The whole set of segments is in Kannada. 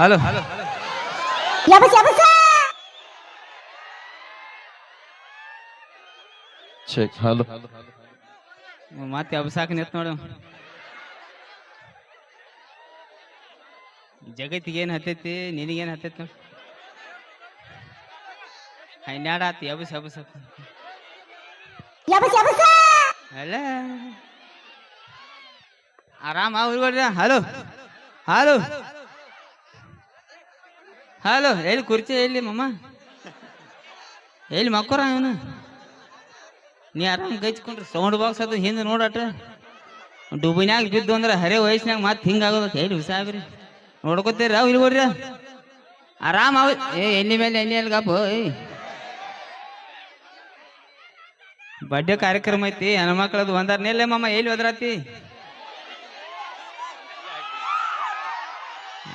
ಹಲೋ. Check hello. ಮತ್ತೆ ಅಬಸಾಕ ನಿತ್ ನೋಡು. ಜಗತ್ತಿಗೆ ಏನು ಹತ್ತೈತಿ ನಿನಗೇನು ಹತ್ತೈತಿ ನೋಡು. ಹನ್ನೆರಡು ಆತು ಎಬಸ್ ಎಬಸ್ ಅಲ್ಲ. ಆರಾಮ ಅವ್ರಿಗೊಡ್ರ ಹಲೋ. ಹಲೋ. ಹಲೋ, ಎಲ್ಲಿ ಕುರ್ಚಿ, ಎಲ್ಲಿ ಮಮ್ಮ ಎಲ್ಲಿ ಮಕ್ಕೋರ ಇವನು? ನೀ ಆರಾಮ್ ಗೈಚ್ಕೊಂಡ್ರಿ ಸೌಂಡ್ ಬಾಕ್ಸ್ ಅದು ಹಿಂದೆ ನೋಡಟ. ಡುಬಿನ್ಯಾಗ ಬಿದ್ದು ಅಂದ್ರೆ ಹರೇ ವಯಸ್ಸಿನಾಗ ಮತ್ತೆ ಆಗೋದಕ್ಕೆ ಎಲ್ಲಿ ಹುಸಾಬ್ರಿ ನೋಡ್ಕೋತೀರ ಇಲ್ಲಿ ಬರ್ರಿ. ಆರಾಮ್ ಏ, ಎಲ್ಲಿ ಮೇಲೆ, ಎಲ್ಲಿ ಎಲ್ಲಿ ಬಡ್ಡೆ ಬರ್ಡೇ ಕಾರ್ಯಕ್ರಮ ಐತಿ, ಹೆಣ್ಮಕ್ಳದು ಒಂದಾರ ಮಮ್ಮ ಎಲ್ಲಿ ಹೋದ್ರಾತಿ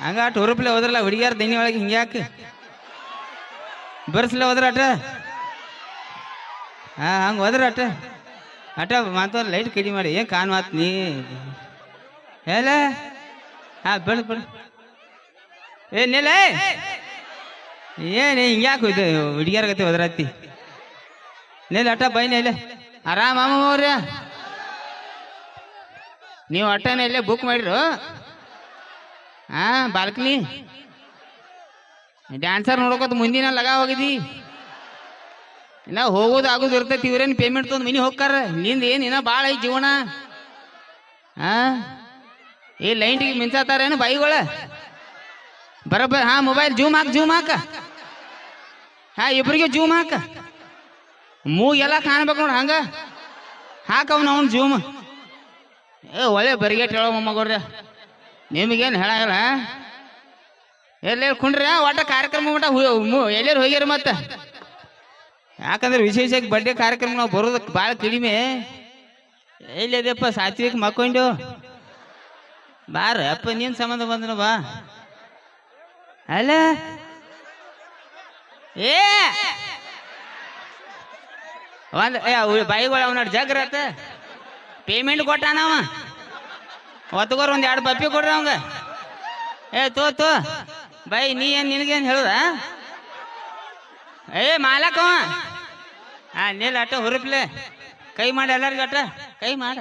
ಹಂಗ ಅಟ್ ಹುರುಪ್ಲೆ ಹೋದ್ರಲ್ಲ, ಹುಡುಗಿಯಾರ ದಿನಿ ಒಳಗೆ ಹಿಂಗ್ಯಾಕ ಬರ್ಸ್ಲೆ ಹೋದ್ರ ಅಟ ಹಾ, ಹಂಗ ಹೋದ್ರ ಅಟ ಅಟ ಮಾತು ಲೈಟ್ ಕಡಿ ಮಾಡಿ. ಏನ್ ಕಾನ್ ಮಾತ್ ನೀ? ಹೇಳ? ಹಾ, ಬರ್ ನಿಲ್ಲ ಏನ್ ಹಿಂಗ್ಯಾಕ ಹುಡುಗಿಯರ ಗತಿ ಹೋದ್ರತ್ತಿ ನಿಲ್ಲ ಅಟ ಬೈ ಇಲ್ಲ ಆರಾಮ ಅವ್ರ ನೀವು ಅಟ್ಟನ ಇಲ್ಲೇ ಬುಕ್ ಮಾಡಿರು? ಹಾ, ಬಾಲ್ಕನಿ. ಡ್ಯಾನ್ಸರ್ ನೋಡ್ಕೋತ ಮುಂದಿನ ಲಗ ಹೋಗಿದಿ. ಇಲ್ಲ ಹೋಗೋದು ಆಗೋದು ಇರ್ತೈತಿ, ಇವ್ರೇನು ಪೇಮೆಂಟ್ ತೊಗೊಂಡು ಮಿನಿ ಹೋಗ್ಕಾರ? ನಿಂದ ಏನು ಇನ್ನ ಭಾಳ ಐತಿ ಜೀವನ? ಹಾ? ಏ ಲೈನ್ಟಿಗೆ ಮಿಂಚಾತಾರೇನು ಬಾಯಿಗಳ? ಬರಬ್ಬ ಹಾ ಮೊಬೈಲ್ ಜೂಮ್ ಹಾಕ್ ಜೂಮ್ ಹಾಕ. ಹಾ, ಇಬ್ರಿಗೆ ಜೂಮ್ ಹಾಕ. ಮೂಗೆಲ್ಲ ಕಾಣ್ಬೇಕು ನೋಡಿ ಹಂಗ. ಹಾಕವ್ನ ಅವ್ನು ಜೂಮ್ ಏ, ಒಳ್ಳೆ ಬರಿಗೇಟ್ ಹೇಳೋ ಮೊಮ್ಮಗವ್ರೆ ನಿಮಗೇನು ಹೇಳಲ್ಲ ಎಲ್ಲೇ ಕುಂಡ್ರಿ? ಒಟ್ಟ ಕಾರ್ಯಕ್ರಮ ಮಟ್ಟ ಎಲ್ಲೇರು ಹೋಗ್ಯಾರ ಮತ್ತೆ? ಯಾಕಂದ್ರೆ ವಿಶೇಷಕ್ಕೆ ಬರ್ಡೇ ಕಾರ್ಯಕ್ರಮ ನಾವು ಬರೋದಕ್ಕೆ ಭಾಳ ಕಡಿಮೆ. ಎಲ್ಲಿದೆಪ್ಪ ಸಾತ್ವಿಕ್ ಮಕ್ಕೊಂಡು ಬಾರ, ಅಪ್ಪ ನೀನ್ ಸಂಬಂಧ ಬಂದನ ಬಾ. ಅಲ್ಲ? ಏ! ಒಂದ್ ಏ ಬಾಯಿಗಳು ಅವನ ಜಗ್ರತ ಪೇಮೆಂಟ್ ಕೊಟ್ಟಾನವ ಒತ್ತಗೋರ್ ಒಂದ್ ಎರಡು ಪಪ್ಪಿ ಕೊಡ್ರಿ ಅವಂಗ. ಏ, ತೋ ತೋ. ಬೈ, ನೀ ಏನ್ ನಿನಗೇನ್ ಹೇಳುದ? ಏ ಮಾಲಕವ ಹಾ ನೀಲ್ ಅಟ ಹುರುಪ್ಲೆ. ಕೈ ಮಾಡಿ, ಎಲ್ಲರಿಗೂ ಅಟ ಕೈ ಮಾಡ.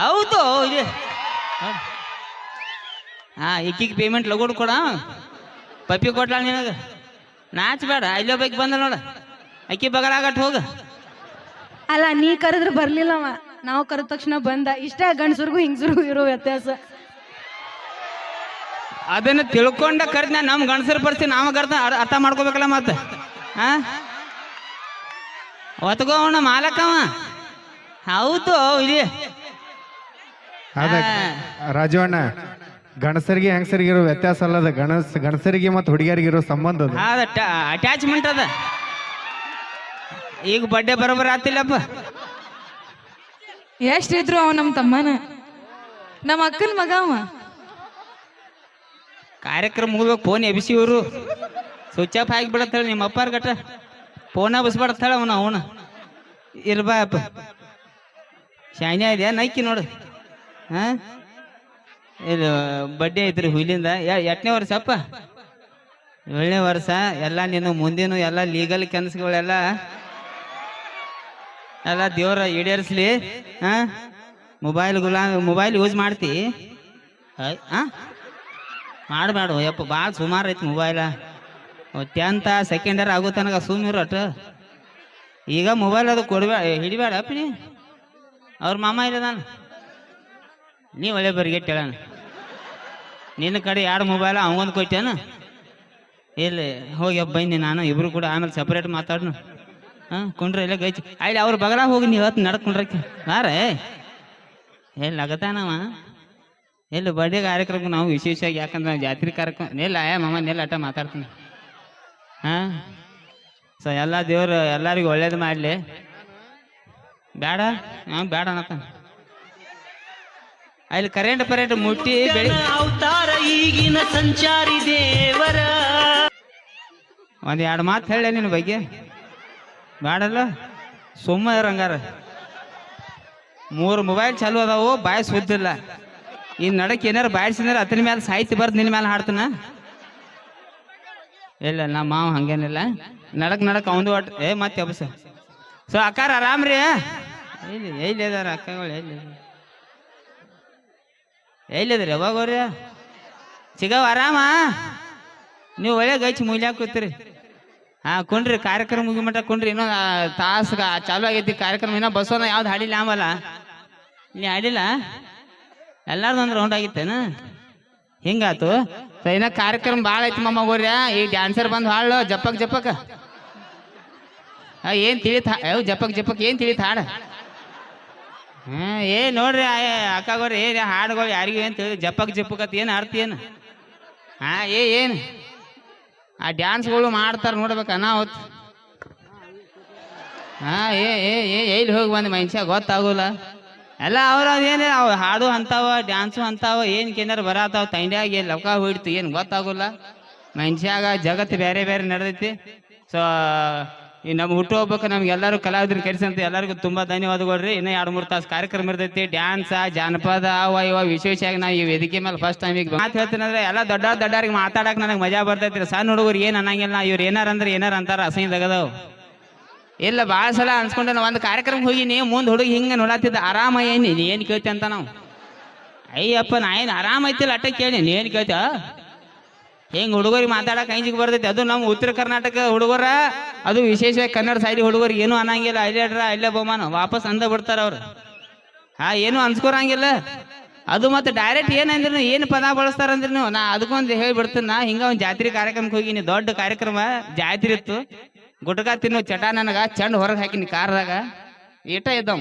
ಹೌದು, ಇದು. ಹಾ ಈಕಿಗೆ ಪೇಮೆಂಟ್ ಲಗೋಡ್ ಕೊಡ ಪಪ್ಪಿ ಕೊಟ್ಲಾಳ ನಿನಗ. ನಾಚಬೇಡ ಅಲ್ಲೋ ಬೈಕ್ ಬಂದ ನೋಡ. ಅಕ್ಕಿ ಬಗಲಾಗಟ್ ಹೋಗ. ಅಲ್ಲ, ನೀ ಕರೆದ್ರೆ ಬರ್ಲಿಲ್ಲವ ನಾವು ಕರೆದ ತಕ್ಷಣ ಬಂದ ಇಷ್ಟ ಗಂಡಸರಿಗೂ ಹಿಂಗಸರಿಗೂ ಇರೋ ವ್ಯತ್ಯಾಸ. ಅದನ್ನ ತಿಳ್ಕೊಂಡ ಕರ್ದ ನಮ್ ಗಂಡಸರ ಪರಿಸ್ಥಿತಿ ನಾವ ಕರ್ದ ಅರ್- ಅರ್ಥ ಮಾಡ್ಕೋಬೇಕಲ್ಲ ಮತ್ತ? ಹಾ ಒತ್ಕೋ ಅವನ ಮಾಲಕವ. ಹೌದು ಇಲ್ಲಿ. ಅದ ರಾಜವಣ್ಣ ಗಣಸರಿಗೆ ಹೆಂಗಸರಿಗೆ ಇರೋ ವ್ಯತ್ಯಾಸ ಅಲ್ಲದ ಗಣಸ್ ಗಣಸರಿಗೆ ಮತ್ತು ಹುಡುಗಿಯರಿಗೆ ಇರೋ ಸಂಬಂಧ ಅದು. ಅದ ಅಟ್ಯಾಚ್ಮೆಂಟ್ ಅದ. ಈಗ ಬಡ್ಡೆ ಬರೋಬರ್ ಆತಿಲ್ಲಪ್ಪ ಎಷ್ಟಿದ್ರು ಅವ ನಮ್ಮ ತಮ್ಮನ? ನಮ್ಮ ಅಕ್ಕನ ಮಗ ಅವ. ಕಾರ್ಯಕ್ರಮ ಮುಗಿದ್ಬೇಕು ಫೋನ್ ಎಬಿಸಿ ಇವರು. ಸ್ವಿಚ್ ಆಫ್ ಆಗಿ ಬಿಡತ್ತಾಳ ನಿಮ್ಮ ಅಪ್ಪಾರ ಗಟ್ಟ ಫೋನ ಬಸ್ಬಾಡತ್ತಾಳ ಅವನ ಅವನ. ಇರ್ಬಾಯಪ್ಪ ಶಾನ್ಯ ಇದೆ ನೈಕಿ ನೋಡು. ಹಾ? ಇದು ಬಡ್ಡಿ ಐತ್ರಿ ಹುಲಿಂದ. ಎಟ್ನೇ ವರ್ಷ ಅಪ್ಪ? ಏಳನೇ ವರ್ಷ. ಎಲ್ಲ ನೀನು ಮುಂದಿನ ಎಲ್ಲ ಲೀಗಲ್ ಕೆಲಸಗಳೆಲ್ಲ ಎಲ್ಲ ದೇವ್ರ ಈಡೇರಿಸ್ಲಿ, ಹಾ? ಮೊಬೈಲ್ ಗುಲಾ ಮೊಬೈಲ್ ಯೂಸ್ ಮಾಡ್ತಿ. ಹಾ ಮಾಡಬೇಡ ಯಪ್ಪ ಭಾಳ ಸುಮಾರು ಐತಿ ಮೊಬೈಲ ಟೆಂತ ಸೆಕೆಂಡ್ ಇಯರ್ ಆಗೋ ತನಕ ಸುಮ್ಮಿರು ಅಟ ಈಗ ಮೊಬೈಲ್ ಅದು ಕೊಡಬೇಡ ಹಿಡಿಬೇಡ ಅಪ್ಪ ನೀ ಅವ್ರ ಮಾಮ ಇಲ್ಲ ನಾನು. ನೀ ಒಳ್ಳೆ ಬರಿಗೆಟ್ ಹೇಳಣ ನಿನ್ನ ಕಡೆ ಎರಡು ಮೊಬೈಲ್ ಅವಂಗೊಂದು ಕೊಟ್ಟೇನು ಇಲ್ಲಿ, ಹೋಗಿ ಬನ್ನಿ ನಾನು, ಇಬ್ರು ಕೂಡ ಆಮೇಲೆ ಸಪ್ರೇಟ್ ಮಾತಾಡ್ನು. ಹಾಂ ಕುಂಡ್ರೆ ಇಲ್ಲ ಗೈಚಿ. ಅಲ್ಲಿ ಅವ್ರ ಬಗಲ ಹೋಗಿ ನೀವು ಹೊತ್ತು ನಡ್ಕೊಂಡ್ರಕ್ಕೆ. ಹಾರೇ ಎಲ್ಲಿ ಆಗತಾನವ ಎಲ್ಲಿ ಬರ್ಡೇ ಕಾರ್ಯಕ್ರಮ ನಾವು ವಿಶೇಷವಾಗಿ ಯಾಕಂದ್ರೆ ಜಾತ್ರೆ ಕಾರ್ಯಕ್ರಮ ನಿಲ್ಲ ಏ ಮಾಮ ನಿಲ್ಲ ಅಟ ಮಾತಾಡ್ತೀನಿ. ಹಾಂ? ಸೊ ಎಲ್ಲ ದೇವರು ಎಲ್ಲರಿಗೂ ಒಳ್ಳೇದು ಮಾಡಲಿ. ಬೇಡ ಹಾಂ ಬೇಡ ಅನ್ನತ್ತ. ಅಲ್ಲಿ ಕರೆಂಟ್ ಪರೆಂಟ್ ಮುಟ್ಟಿ ಬೆಳಿ ಅವತಾರ ಈಗಿನ ಸಂಚಾರಿ ದೇವರ. ಒಂದು ಎರಡು ಮಾತು ಹೇಳ ನಿನ್ನ ಬಗ್ಗೆ. ಬೇಡಲ್ಲ? ಸುಮ್ಮ ಇರಂಗಾರ. ಮೂರು ಮೊಬೈಲ್ ಚಾಲು ಅದಾವು ಬಾಯಿ ಸುದ್ದಿಲ್ಲ ಈ ನಡಕ್ ಏನಾರ ಬಾಯ್ಸಿನಾರ ಅತನ ಮೇಲೆ ಸಾಹಿತ್ಯ ಬರ್ದು ನಿನ್ನ ಮೇಲೆ ಹಾಡ್ತಾನ? ಇಲ್ಲ ನಮ್ಮ ಮಾವ ಹಂಗೇನಿಲ್ಲ. ನಡಕ್ ನಡಕ್ ಅವಂದು ಒಟ್ಟು ಏ, ಮತ್ತೆ ಅಬಸ ಸೊ, ಅಕ್ಕಾರ ಆರಾಮ್ರಿ ಎಲ್ಲಿ ಎಲ್ಲಿ ಅದಾರ ಅಕ್ಕಗಳು, ಎಲ್ಲಿ ಎಲ್ಲಿದ್ರಿ ಯಾವಾಗ ಅವ್ರಿ ಸಿಗವ ಆರಾಮ? ನೀವು ಒಳ್ಳೆ ಗೈಚಿ ಮೂಲ್ಯಾಕ್ ಕೂತ್ರಿ. ಹಾ ಕುಣ್ರಿ ಕಾರ್ಯಕ್ರಮ ಮುಗಿ ಮಟ್ಟ ಕುಂಡ್ರಿ ಇನ್ನೊಂದು ತಾಸು ಚಾಲು ಆಗೈತಿ, ಕಾರ್ಯಕ್ರಮ, ಇನ್ನೂ ಬಸವನ ಯಾವ್ದು ಹಾಡಿಲ್ಲ ಆಮಲ್ಲ ಇಲ್ಲಿ ಹಾಡಿಲ್ಲ? ಎಲ್ಲಾರ್ದು ಒಂದು ರೌಂಡ್ ಆಗಿತ್ತೇನ? ಹಿಂಗಾತು. ಇನ್ನ ಕಾರ್ಯಕ್ರಮ ಭಾಳ ಐತಿ ಮಮ್ಮ ಗೋರ್ಯ. ಈ ಡ್ಯಾನ್ಸರ್ ಬಂದು ಹಾಳು ಜಪ್ಪಕ್ ಜಪ್ಪಕ್ ಏನ್ ತಿಳಿತ ಅವ್ ಜಪ್ಪಕ್ ಜಪ್ಪಕ್ ಏನ್ ತಿಳಿತ, ಹಾಡು. ಹಾ ಏ, ನೋಡ್ರಿ ಅಕ್ಕಗೋರಿ ಏ ಹಾಡುಗಳು ಯಾರಿಗೂ ಏನ್ ತಿಳಿ ಜಪ್ಪಕ್ ಜಪ್ಪಕ್ ಏನು ಅರ್ಥ ಏನು? ಹಾ, ಏ, ಏನು? ಆ ಡ್ಯಾನ್ಸ್ಗಳು ಮಾಡ್ತಾರೆ ನೋಡ್ಬೇಕು ಅನಾಹುತ್. ಹಾ, ಏ ಏ ಏ, ಎಲ್ಲಿ ಹೋಗಿ ಬಂದು ಮನುಷ್ಯ ಗೊತ್ತಾಗೋಲ್ಲ. ಎಲ್ಲ ಅವ್ರ ಏನು ಅವ್ರು ಹಾಡು ಅಂತಾವ, ಡ್ಯಾನ್ಸು ಅಂತಾವ, ಏನು ಕೇಂದ್ರ ಬರತ್ತಾವ ತಂಡ್ಯಾಗ ಏನು ಲವ್ಕ ಹೊಡಿತು ಏನು ಗೊತ್ತಾಗೋಲ್ಲ. ಮನುಷ್ಯಾಗ ಜಗತ್ತು ಬೇರೆ ಬೇರೆ ನಡೆದೈತಿ. ಸೊ ಈ ನಮ್ಮ ಹುಟ್ಟುಹಬ್ಬಕ್ಕೆ ನಮ್ಗೆ ಎಲ್ಲರೂ ಕಲಾವಿದ್ರು ಕರೆಸಂತ ಎಲ್ಲರಿಗೂ ತುಂಬಾ ಧನ್ಯವಾದಗಳು ರೀ ಇನ್ನೂ ಎರಡು, ಮೂರು ತಾಸು ಕಾರ್ಯಕ್ರಮ ಇರ್ತೈತಿ. ಡ್ಯಾನ್ಸ್, ಜಾನಪದ ಅವ ಇವ ವಿಶೇಷವಾಗಿ ನಾ ಈ ವೇದಿಕೆ ಮೇಲೆ ಫಸ್ಟ್ ಟೈಮ್ ಈಗ ಮಾತು ಹೇಳ್ತೀನಿ ಅಂದ್ರೆ ಎಲ್ಲ ದೊಡ್ಡ ದೊಡ್ಡವ್ರಿಗೆ ಮಾತಾಡಕ್ಕೆ ನನಗೆ ಮಜಾ ಬರ್ತೈತಿ ಸಣ್ಣ ಹುಡುಗರು ಏನು ಅನ್ನಂಗಿಲ್ಲ, ಇವ್ರು ಏನಾರ ಅಂದ್ರೆ ಏನಾರ ಅಂತಾರ ಅಸಹ್ಯ ತೆಗದವು ಇಲ್ಲ ಭಾಳ ಸಲ ಅನ್ಸ್ಕೊಂಡೆ ನಾವು ಒಂದು ಕಾರ್ಯಕ್ರಮ ಹೋಗಿನಿ ಮುಂದೆ ಹುಡುಗಿ ಹಿಂಗೆ ನೋಡತ್ತಿದ್ದ ಆರಾಮ ಏನು ಏನು ಕೇಳ್ತಿ ಅಂತ ನಾವು. ಅಯ್ಯಪ್ಪ, ನಾ ಏನು ಆರಾಮ ಐತಿಲ್ಲ, ಅಟ್ಟ ಕೇಳಿ, ನೀನು ಏನು ಕೇಳ್ತ? ಹಿಂಗೆ ಹುಡುಗರಿಗೆ ಮಾತಾಡಕ್ಕೆ ಐಂಜಿಗೆ ಬರ್ತೈತಿ. ಅದು ನಮ್ಮ ಉತ್ತರ ಕರ್ನಾಟಕ ಹುಡುಗರ ಅದು ವಿಶೇಷವಾಗಿ ಕನ್ನಡ ಸೈಡ್ ಹುಡುಗರಿಗೆ ಏನು ಅನ್ನಂಗಿಲ್ಲ, ಅಲ್ಲೇ ಅಡ್ರ ಅಲ್ಲೇ ಬಹುಮಾನ, ವಾಪಸ್ ಅಂದ ಬಿಡ್ತಾರ ಅವ್ರು. ಹಾ, ಏನು ಅನ್ಸ್ಕೊರಂಗಿಲ್ಲ. ಅದು ಮತ್ತೆ ಡೈರೆಕ್ಟ್ ಏನಂದ್ರೆ ಏನು ಪದ ಬಳಸ್ತಾರ ಅಂದ್ರೆ ನೀವು ನಾ ಅದಕ್ಕೊಂದು ಹೇಳ್ಬಿಡ್ತೀನಿ, ನಾ ಹಿಂಗ ಒಂದು ಜಾತ್ರೆ ಕಾರ್ಯಕ್ರಮಕ್ಕೆ ಹೋಗಿನಿ, ದೊಡ್ಡ ಕಾರ್ಯಕ್ರಮ, ಜಾತ್ರೆ ಇತ್ತು. ಗುಟ್ಕ ತಿನ್ನೋ ಚಟ ನನಗ, ಚಂಡ್ ಹೊರಗೆ ಹಾಕಿನಿ ಕಾರ್ದಾಗ. ಏಟ ಇದ್ದವ್.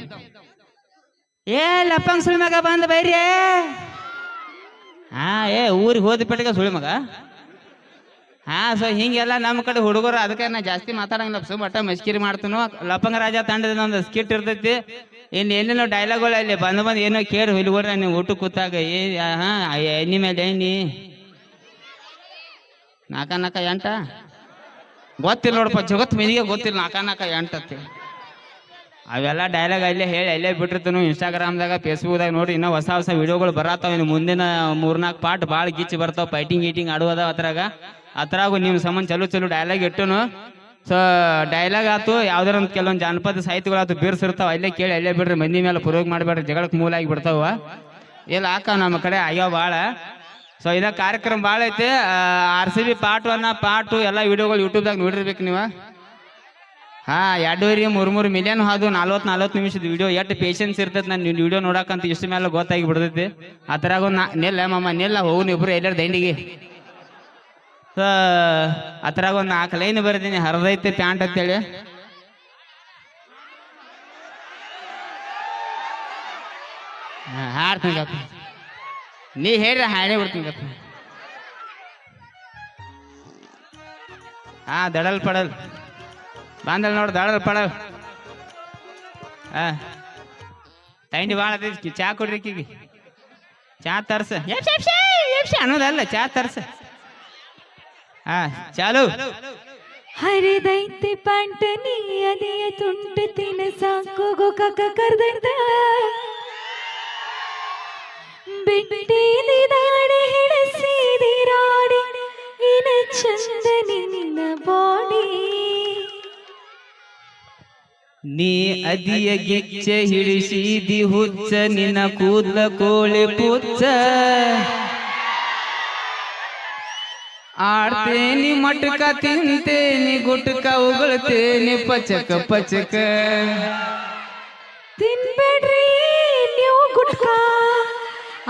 ಏ, ಲಪ್ಪಂಗ್ ಸುಳಿಮಗ ಬಂದ ಬೈರಿ. ಹಾ, ಏ, ಊರಿಗೆ ಹೋದ ಪೆಟ್ಟಿಗೆ ಸುಳಿ ಮಗ. ಹಾ ಸೊ ಹಿಂಗೆಲ್ಲ ನಮ್ಮ ಕಡೆ ಹುಡುಗರು ಅದಕ್ಕೆ ನಾ ಜಾಸ್ತಿ ಮಾತಾಡಂಗಿಲ್ಲ. ಸುಮ್ ಒಟ್ಟ ಮಸ್ಕಿರಿ ಮಾಡ್ತೀನೋ. ಲಪ್ಪಂಗ ರಾಜ ತಂಡದ ಒಂದು ಸ್ಕಿಟ್ ಇರ್ತೈತಿ. ಇನ್ನು ಏನೇನೋ ಡೈಲಾಗ್ಗಳು ಅಲ್ಲಿ ಬಂದು ಬಂದು ಏನೋ ಕೇಳಿ ಹುಡುಗರ ನೀವು ಊಟ ಕೂತಾಗ. ಏ ಹಾ ಎಣ್ಣಿ ಮೇಲೆ ಎಣ್ಣಿ. ನಾಕ ನಾಕ, ಎಂಟ? ಗೊತ್ತಿಲ್ಲ ನೋಡಪ್ಪ, ಜಗತ್ ಮಂದಿಗೆ ಗೊತ್ತಿಲ್ಲ ನಾಕ ನಾಕ, ಎಂಟ ಅವೆಲ್ಲ ಡೈಲಾಗ್ ಅಲ್ಲೇ ಹೇಳಿ, ಅಲ್ಲೇ ಬಿಟ್ಟಿರ್ತೀನಿ. ಇನ್ಸ್ಟಾಗ್ರಾಮ್ದಾಗ ಫೇಸ್ಬುಕ್ದಾಗ ನೋಡಿ ಇನ್ನೂ ಹೊಸ ಹೊಸ ವಿಡಿಯೋಗಳು ಬರತ್ತಾವ. ಇನ್ನು ಮುಂದಿನ ಮೂರ್ನಾಲ್ಕು ಪಾಟ್ ಭಾಳ ಗಿಚ್ಚಿ ಬರ್ತಾವ. ಫೈಟಿಂಗ್ ಗೀಟಿಂಗ್ ಆಡುವದ ಅದ್ರಾಗ. ಅದ್ರಾಗು ನಿಮ್ಮ ಸಂಬಂಧ ಚಲೋ ಚಲೋ ಡೈಲಾಗ್ ಇಟ್ಟನು. ಸೊ ಡೈಲಾಗ್ ಆತು, ಯಾವ್ದಾರ ಕೆಲವೊಂದು ಜಾನಪದ ಸಾಹಿತ್ಯಗಳು ಆತು ಬೀರ್ಸಿರ್ತಾವ, ಅಲ್ಲೇ ಕೇಳಿ, ಅಲ್ಲೇ ಬಿಡ್ರಿ, ಮಂದಿ ಮೇಲೆ ಪ್ರಯೋಗ ಮಾಡಬೇಡ್ರಿ ಜಗಳಕ್ಕೆ ಮೂಲ ಆಗಿ ಬಿಡ್ತಾವ. ಎಲ್ಲ ಹಾಕ ನಮ್ಮ ಕಡೆ ಆಗ್ಯಾವ ಭಾಳ ಸೊ ಇದ ಕಾರ್ಯಕ್ರಮ ಭಾಳ ಐತೆ. R C B part one part ಎಲ್ಲ ವಿಡಿಯೋಗಳು ಯೂಟ್ಯೂಬ್ದಾಗ ನೋಡಿರ್ಬೇಕು ನೀವು. ಹಾ ಎರಡೂವರೆ ಮೂರು ಮೂರು ಮಿಲಿಯನ್ ಹಾದು ನಲ್ವತ್ತು ನಲ್ವತ್ತು ನಿಮಿಷದ ವಿಡಿಯೋ ಎಷ್ಟು ಪೇಷನ್ಸ್ ಇರ್ತೈತೆ ನಾನು ವಿಡಿಯೋ ನೋಡಕ್ಕಂತ ಇಷ್ಟು ಮೇಲೆ ಗೊತ್ತಾಗಿ ಬಿಡ್ತೈತಿ. ಆ ಥರ ನಿಲ್ಲ ಮಮ್ಮ ನಿಲ್ಲ ಹೋಗು ಇಬ್ರು ಎಲ್ಲರ ದಂಡಿಗೆ. ಸೊ ಥರ ಒಂದು ನಾಲ್ಕು ಲೈನ್ ಬರ್ದೀನಿ, ಹರಿದೈತೆ ಪ್ಯಾಂಟ್ ಅಂತೇಳಿ. ಹಾಡ್ತೀನಿ ಗಪ್ಪ ನೀ ಹೇಳಿ ಹಾಡೇ ಬಿಡ್ತೀನಿ ಗಪ್ಪ. ಹಾ, ದಡಲ್ ಪಡಲ್. ಬಾಂಧಲ್ ನೋಡು, ದಡಲ್ ಪಡಲ್. ಹಾ. ತಂಡಿ ಭಾಳ ಚಾ ಕೊಡ್ರಿ ಚಾ ತರ್ಸ. ಅನ್ನೋದಲ್ಲ, ಚಾ ತರ್ಸ. ಹಾ ಚಾಲು. ಹರಿದೈತಿ ಪ್ಯಾಂಟ್ ನೀ ಅದಿಯ ತುಂಟು ತಿನ ಸಾಕು ಗೋಕಾಕ ಕರ್ದಂತ. ಬಿಟ್ಟಿದಿ ದಾಡಿ ಹಿಡಿಸಿದಿ ರಾಡಿ ಇನ ಚಂದ ನಿನ್ನ ಬಾಡಿ. ನೀ ಅದಿಯ ಗೆಚ್ಚೆ ಹಿಡಿಸಿದಿ ಹುಚ್ಚ ನಿನ್ನ ಕೂದ್ಲ ಕೋಳಿ ಪುಚ್ಚ. ಆಡ್ತೇನಿ ಮಟಕ ತಿಂತೇನಿ ಗುಟ್ಕ ಉಗುಳ್ತೇನಿ ಪಚಕ ಪಚಕ. ತಿನ್ಬೇಡ್ರಿ ನೀವು ಗುಟ್ಕ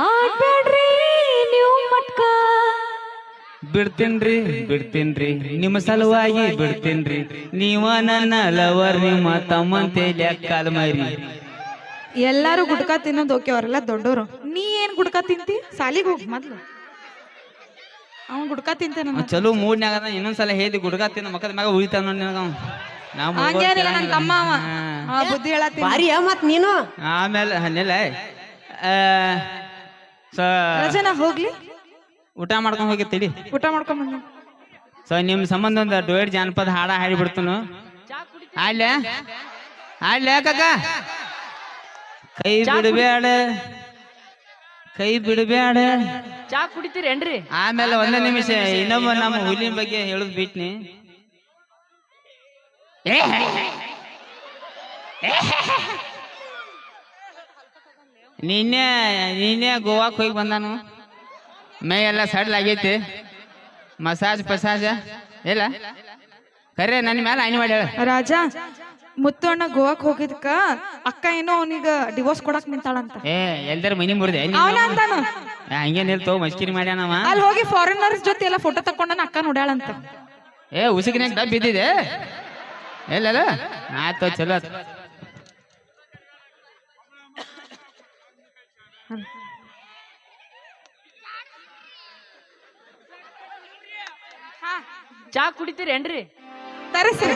ಆಡ್ಬೇಡ್ರಿ ನೀವು ಮಟ್ಕ. ಬಿಡ್ತೇನ್ರಿ ಬಿಡ್ತೇನ್ರಿ ನಿಮ್ಮ ಸಲುವಾಗಿ ಬಿಡ್ತೇನ್ರಿ. ನೀವ ನನ್ನ ಲವರ್ ನಿಮ್ಮ ತಮ್ಮಂತೇಲಿ ಲೆಕ್ಕಲ್ ಮರಿ. ಎಲ್ಲಾರು ಗುಡ್ಕ ತಿನ್ನೋದು ಓಕೆ ಅವರೆಲ್ಲ ದೊಡ್ಡವರು ನೀ ಏನ್ ಗುಡ್ಕ ತಿಂತಿ? ಸಾಲಿಗೆ ಹೋಗಿ ಮೊದ್ಲು. ಅವ್ನ್ ಗುಡ್ಕ ತಿಂತಾನ ಚಲೋ ಮೂಡ್ನ್ಯಾಗ ಅದ ಇನ್ನೊಂದ್ಸಲ ಹೇಳಿ ಗುಡ್ಗ ತಿನ್ನ ಮಕ್ಕದ ಮ್ಯಾಗ ಉಳಿತಾನ ನೋಡಿ ನಿನಗ ಹಂಗೇನಿಲ್ಲ ನನ್ ತಮ್ಮ ಅವ. ಹಾ. ಆ, ಬುದ್ಧಿ ಹೇಳತ್ತೀನಿ. ಬಾರಿ ಮತ್ ನೀನು? ಆಮೇಲೆ ಹನ್ನೆಲ್ಲ ಸೊ ರಜನ ಹೋಗ್ಲಿ? ಊಟ ಮಾಡ್ಕೊಂಡ್ ಹೋಗಿ ತಿಳಿ ಊಟ ಮಾಡ್ಕೊಂಡ್ ಬಂದ ಸೊ ನಿಮ್ ಸಂಬಂಧ ಒಂದು ಡೋಯಡ್ ಜಾನಪದ ಹಾಡ ಹಾಡಿ ಬಿಡ್ತನು. ಹಾಡ್ಲೆ? ಹಾಡ್ಲೆ ಕಕ್ಕ ಕೈ ಬಿಡಬೇಡ. ಕೈ ಬಿಡಬೇಡ ಚಾ ಕುಡಿತೀರೇನ್ರಿ? ಆಮೇಲೆ ಒಂದೇ ನಿಮಿಷ ಇನ್ನೊಬ್ಬ ನಮ್ಮ ಹುಲಿನ ಬಗ್ಗೆ ಹೇಳುದ್ ಬಿಟ್ನಿ. ನಿನ್ನೆ ನಿನ್ನೆ ಗೋವಾಕ್ ಹೋಗಿ ಬಂದಾನು. ಮೈ ಎಲ್ಲ ಸಡ್ಲ್ ಆಗೈತಿ. ಮಸಾಜ್ ಪಸಾಜ ಇಲ್ಲ ಕರೆ ನನ್ನ ಮೇಲೆ ಆಯ್ನಿ ಮಾಡಿ ಹೇಳ. ರಾಜ ಮುತ್ತು ಅಣ್ಣ ಗೋವಾಕ್ ಹೋಗಿದ್ಕ ಅಕ್ಕ ಏನೋ ಅವನಿಗ ಡಿವೋರ್ಸ್ ಕೊಡಕ್ ನಿಂತಾಳಂತ. ಏ ಎಲ್ದಾರ ಮನಿ ಮುರಿದೆ? ಅವನ ಅಂತಾನ? ಹಂಗೇನ್ ಇರ್ತವ ಮಸ್ಕಿರಿ ಮಾಡ್ಯಾನವ ಅಲ್ಲಿ ಹೋಗಿ ಫಾರಿನರ್ಸ್ ಜೊತೆ ಎಲ್ಲ ಫೋಟೋ ತಕೊಂಡನ ಅಕ್ಕ ನೋಡ್ಯಾಳಂತ ಏ ಉಸುಕಿನಾಗ ಡಬ್ ಬಿದ್ದಿದೆ? ಎಲ್ಲ ಆಯ್ತು ಚಲೋ. ಚಾ ಕುಡಿತೀರೇನ್ರಿ? ತರಿಸ್ರಿ